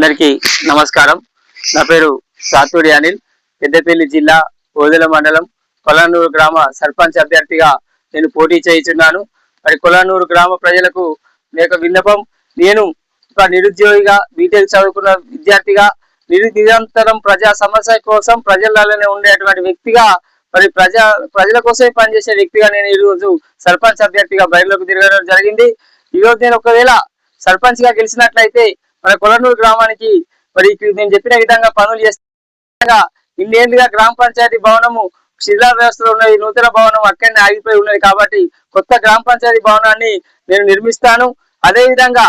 అందరికీ నమస్కారం. నా పేరు సాతూరి అనిల్. పెద్దపల్లి జిల్లా ఓదెల మండలం కొలానూరు గ్రామ సర్పంచ్ అభ్యర్థిగా నేను పోటీ చేయుచున్నాను. మరి కొలానూరు గ్రామ ప్రజలకు మీ విన్నపం నేను ఒక నిరుద్యోగిగా బీటెక్ చదువుకున్న విద్యార్థిగా నిరుద్యంతరం నిరంతరం ప్రజా సమస్య కోసం ప్రజలలోనే ఉండేటువంటి వ్యక్తిగా మరి ప్రజా ప్రజల కోసమే పనిచేసే వ్యక్తిగా నేను ఈరోజు సర్పంచ్ అభ్యర్థిగా బయటలోకి తిరగడం జరిగింది. ఈరోజు నేను ఒకవేళ సర్పంచ్గా గెలిచినట్లయితే మన కొలనూరు గ్రామానికి మరి నేను చెప్పిన విధంగా పనులు చేస్తే ఇన్నేళ్ళుగా గ్రామ పంచాయతీ భవనము శిథిలా వ్యవస్థలో ఉన్నది నూతన భవనం అక్కడనే ఆగిపోయి ఉన్నది కాబట్టి కొత్త గ్రామ పంచాయతీ భవనాన్ని నేను నిర్మిస్తాను. అదే విధంగా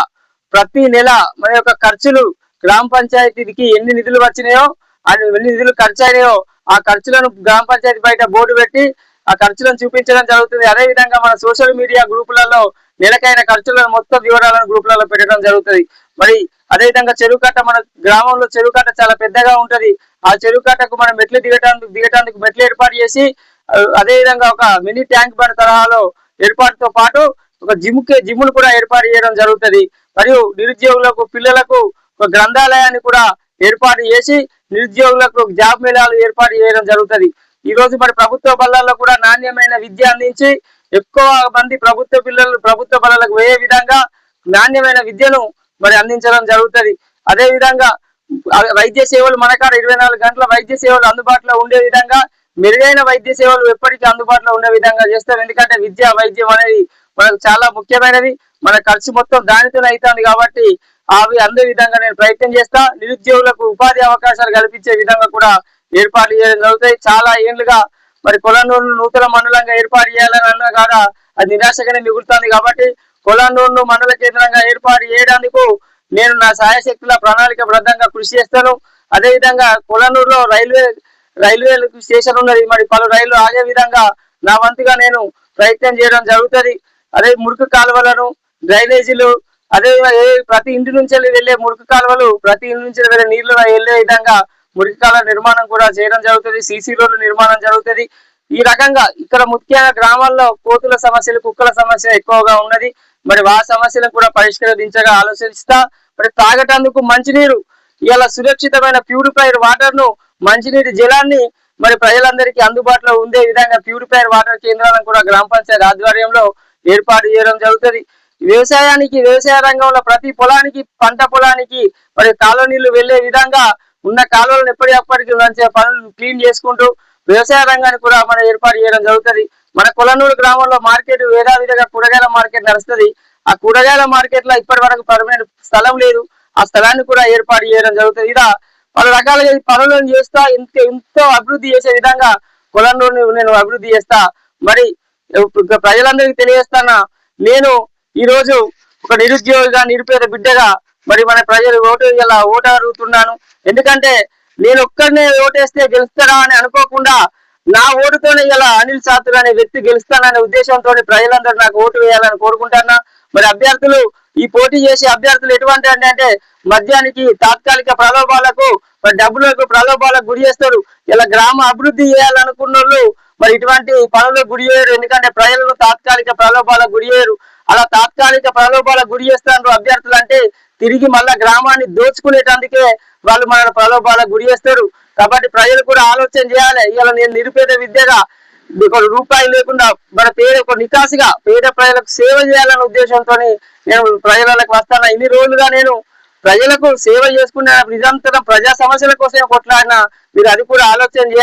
ప్రతి నెల మన యొక్క ఖర్చులు గ్రామ పంచాయతీకి ఎన్ని నిధులు వచ్చినాయో అది ఎన్ని నిధులు ఖర్చు అయినాయో ఆ ఖర్చులను గ్రామ పంచాయతీ బయట బోర్డు పెట్టి ఆ ఖర్చులను చూపించడం జరుగుతుంది. అదే విధంగా మన సోషల్ మీడియా గ్రూపులలో నెలకైన ఖర్చులను మొత్తం వివరాలను గ్రూపులలో పెట్టడం జరుగుతుంది. మరి అదే విధంగా చెరువు కట్ట మన గ్రామంలో చెరువు కట్ట చాలా పెద్దగా ఉంటది. ఆ చెరువు కట్టకు మనం మెట్లు దిగటానికి దిగటానికి మెట్లు ఏర్పాటు చేసి అదే విధంగా ఒక మినీ ట్యాంక్ బండ్ తరహాలో ఏర్పాటుతో పాటు ఒక జిమ్ జిమ్లు కూడా ఏర్పాటు చేయడం జరుగుతుంది. మరియు నిరుద్యోగులకు పిల్లలకు ఒక గ్రంథాలయాన్ని కూడా ఏర్పాటు చేసి నిరుద్యోగులకు జాబ్ మేళాలు ఏర్పాటు చేయడం జరుగుతుంది. ఈ రోజు మరి ప్రభుత్వ బళ్ళల్లో కూడా నాణ్యమైన విద్య అందించి ఎక్కువ మంది ప్రభుత్వ పిల్లలు ప్రభుత్వ బళ్ళలకు వేయే విధంగా నాణ్యమైన విద్యను మరి అందించడం జరుగుతుంది. అదే విధంగా వైద్య సేవలు మనకాడ ఇరవై నాలుగు గంటల వైద్య సేవలు అందుబాటులో ఉండే విధంగా మెరుగైన వైద్య సేవలు ఎప్పటికీ అందుబాటులో ఉండే విధంగా చేస్తాం. ఎందుకంటే విద్య వైద్యం అనేది మనకు చాలా ముఖ్యమైనది. మన ఖర్చు మొత్తం దానితోనే అవుతుంది కాబట్టి అవి అందే విధంగా నేను ప్రయత్నం చేస్తా. నిరుద్యోగులకు ఉపాధి అవకాశాలు కల్పించే విధంగా కూడా ఏర్పాటు చేయడం జరుగుతాయి. చాలా ఏళ్ళుగా మరి కులనూరు నూతన మండలంగా ఏర్పాటు చేయాలని అన్నా కాడ అది నిరాశగానే మిగులుతుంది కాబట్టి కొలనూరును మండల కేంద్రంగా ఏర్పాటు చేయడానికి నేను నా సాయశక్తుల ప్రణాళికబద్ధంగా కృషి చేస్తాను. అదే విధంగా కొలనూరులో రైల్వే రైల్వే స్టేషన్ ఉన్నది. మరి పలు రైళ్ళు ఆగే విధంగా నా వంతుగా నేను ప్రయత్నం చేయడం జరుగుతుంది. అదే మురికి కాలువలను డ్రైనేజీలు అదే ప్రతి ఇంటి నుంచి వెళ్ళే మురికి కాలువలు ప్రతి ఇంటి నుంచి వెళ్ళే నీళ్ళు వెళ్ళే విధంగా మురికి కాలువ నిర్మాణం కూడా చేయడం జరుగుతుంది. సీసీ రోడ్లు నిర్మాణం జరుగుతుంది. ఈ రకంగా ఇక్కడ ముఖ్యంగా గ్రామాల్లో కోతుల సమస్యలు కుక్కల సమస్య ఎక్కువగా ఉన్నది. మరి ఆ సమస్యలను కూడా పరిష్కరించగా ఆలోచిస్తా. మరి తాగటందుకు మంచినీరు ఇలా సురక్షితమైన ప్యూరిఫైడ్ వాటర్ను మంచినీటి జలాన్ని మరి ప్రజలందరికీ అందుబాటులో ఉండే విధంగా ప్యూరిఫైడ్ వాటర్ కేంద్రాలను కూడా గ్రామ పంచాయతీ ఆధ్వర్యంలో ఏర్పాటు చేయడం జరుగుతుంది. వ్యవసాయానికి వ్యవసాయ రంగంలో ప్రతి పొలానికి పంట పొలానికి మరి కాలువ నీళ్ళు వెళ్ళే విధంగా ఉన్న కాలువలను ఎప్పటికప్పటికి మంచిగా పనులు క్లీన్ చేసుకుంటూ వ్యవసాయ రంగాన్ని కూడా మనం ఏర్పాటు చేయడం జరుగుతుంది. మన కొలనూరు గ్రామంలో మార్కెట్ వేదావిధిగా కూరగాయల మార్కెట్ నడుస్తుంది. ఆ కూరగాయల మార్కెట్లో ఇప్పటి వరకు పర్మనెంట్ స్థలం లేదు. ఆ స్థలాన్ని కూడా ఏర్పాటు చేయడం జరుగుతుంది. ఇలా పలు రకాలుగా ఈ పనులను చేస్తా ఇంత ఎంతో అభివృద్ధి చేసే విధంగా కొలనూరుని నేను అభివృద్ధి చేస్తా. మరి ప్రజలందరికీ తెలియజేస్తానా నేను ఈ రోజు ఒక నిరుద్యోగిగా నిరుపేద బిడ్డగా మరి మన ప్రజలు ఓటు ఇలా ఓటు అడుగుతున్నాను. ఎందుకంటే నేను ఒక్కరినే ఓటేస్తే గెలుస్తారా అని అనుకోకుండా నా ఓటుతోనే ఇలా అనిల్ సాతుర్ అనే వ్యక్తి గెలుస్తాననే ఉద్దేశంతో ప్రజలందరూ నాకు ఓటు వేయాలని కోరుకుంటున్నా. మరి అభ్యర్థులు ఈ పోటీ చేసే అభ్యర్థులు ఎటువంటి అంటే మద్యానికి తాత్కాలిక ప్రలోభాలకు మరి డబ్బులకు ప్రలోభాలకు గురి చేస్తారు. ఇలా గ్రామ అభివృద్ధి చేయాలనుకున్న వాళ్ళు మరి ఇటువంటి పనులకు గురి చేయరు. ఎందుకంటే ప్రజలను తాత్కాలిక ప్రలోభాలకు గురి చేయరు. అలా తాత్కాలిక ప్రలోభాలకు గురి చేస్తారు అభ్యర్థులు అంటే తిరిగి మళ్ళా గ్రామాన్ని దోచుకునేటందుకే వాళ్ళు మన ప్రలోభాలకు గురి చేస్తారు. కాబట్టి ప్రజలు కూడా ఆలోచన చేయాలి. ఇలా నేను నిరుపేద విద్యగా ఒక రూపాయి లేకుండా మన పేద ఒక నికాసిగా పేద ప్రజలకు సేవ చేయాలనే ఉద్దేశంతో నేను ప్రజలకు వస్తాను. ఇన్ని రోజులుగా నేను ప్రజలకు సేవ చేసుకునే నిరంతరం ప్రజా సమస్యల కోసం కొట్లాడినా మీరు అది కూడా ఆలోచన చేయాలి.